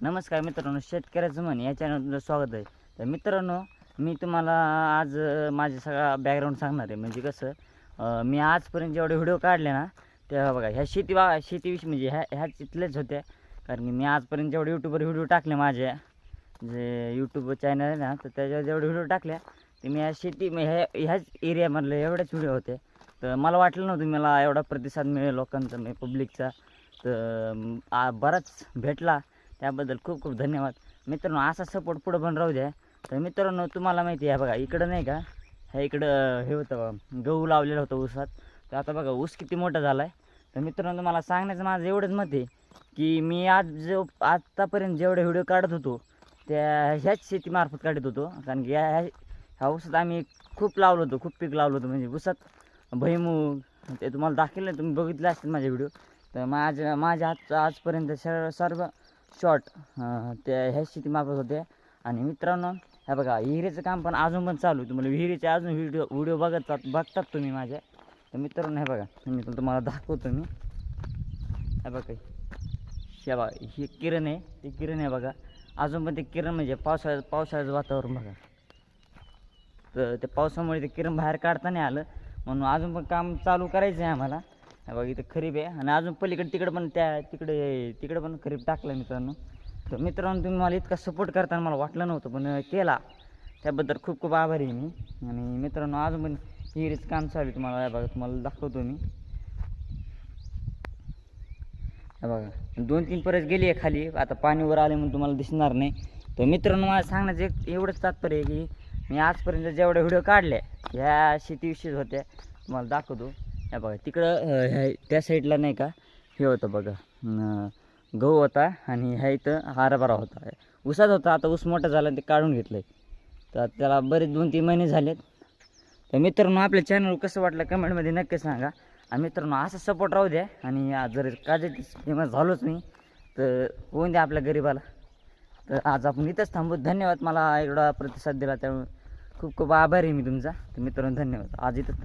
नमस्कार मित्रांनो शेतकऱ्याचं म्हण या चॅनलचं स्वागत आहे. तर मित्रांनो मी तुम्हाला आज माझे सगळा बॅकग्राऊंड सांगणार आहे. म्हणजे कसं मी आजपर्यंत जेवढे व्हिडिओ काढले ना तेव्हा बघा ह्या शेती बा शेतीविषयी म्हणजे ह्या ह्या तिथलेच होत्या. कारण की मी आजपर्यंत जेवढे यूट्यूबवर व्हिडिओ टाकले माझ्या जे यूट्यूब चॅनल आहे ना तर त्याच्यावर जेवढे व्हिडिओ टाकल्या ते मी ह्या शेती ह्या ह्याच एरियामधले एवढेच व्हिडिओ होते. तर मला वाटलं नव्हतं मला एवढा प्रतिसाद मिळेल लोकांचा म्हणजे पब्लिकचा तर बराच भेटला. त्याबद्दल खूप खूप धन्यवाद. मित्रांनो असा सपोर्ट पुढं पण राहू द्या. तर मित्रांनो तुम्हाला माहिती आहे बघा इकडं नाही का ह्या इकडं हे होतं गहू लावलेलं होतं ऊसात. तर आता बघा ऊस किती मोठा झाला आहे तर मित्रांनो तुम्हाला सांगण्याचं माझं एवढंच मत आहे की मी आज जो आत्तापर्यंत जेवढे व्हिडिओ काढत होतो त्या ह्याच शेतीमार्फत काढत होतो. कारण की ह्या ह्या ऊसात आम्ही खूप लावलं होतं खूप पीक लावलं होतं. म्हणजे ऊसात भुईमूग ते तुम्हाला दाखवलं तुम्ही बघितले असतील माझे व्हिडिओ. तर माझ्या माझ्या आज आजपर्यंत सर्व सर्व शॉर्ट त्या ह्या मागत होते. आणि मित्रांनो हे बघा विहिरीचं काम पण अजून पण चालू आहे. तुम्हाला विहिरीचे अजून व्हिडिओ व्हिडिओ बघतात बघतात तुम्ही माझ्या तर मित्रांनो हे बघा मी पण तुम्हाला दाखवतो मी. हे बघा हे बघा ही किरण आहे. ती किरण आहे बघा. अजून पण ते किरण म्हणजे पावसाळ्या पावसाळ्याचं वातावरण बघा. तर त्या पावसामुळे ते किरण बाहेर काढता नाही आलं. म्हणून अजून पण काम चालू करायचं आहे आम्हाला. बघा इथं खरीप आहे. आणि अजून पलीकडे तिकडे पण त्या तिकडे तिकडे पण खरीप टाकलं आहे मित्रांनो. तर मित्रांनो तुम्ही मला इतका सपोर्ट करताना मला वाटलं नव्हतं पण केला. त्याबद्दल खूप खूप आभारी आहे मी. आणि मित्रांनो अजून पण हिरीच काम चालू आहे तुम्हाला. या बघा तुम्हाला दाखवतो मी. बघा दोन तीन परत गेली आहे खाली. आता पाणीवर आले म्हणून तुम्हाला दिसणार नाही. तर मित्रांनो मला सांगण्याचं एक एवढंच तात्पर्य आहे की मी आजपर्यंत जेवढे व्हिडिओ काढले ह्या शेतीविषयीच होत्या तुम्हाला दाखवतो. हे बघा तिकडं ह्या त्या साईडला नाही का हे होतं बघा गहू होता आणि ह्या इथं हरभरा होता. ऊसात होता आता ऊस मोठा झाला ते काढून घेतलं आहे तर त्याला बरेच दोन तीन महिने झालेत. तर मित्रांनो आपल्या चॅनल कसं वाटलं कमेंटमध्ये नक्की सांगा. आणि मित्रांनो असा सपोर्ट राहू द्या. आणि आज जर काजत फेमस झालोच नाही तर होऊन द्या आपल्या गरीबाला. तर आज आपण इथंच थांबू. धन्यवाद. मला एवढा प्रतिसाद दिला त्यामुळे खूप खूप आभारी आहे मी तुमचा. तर मित्रांनो धन्यवाद. आज इथंच थांबू.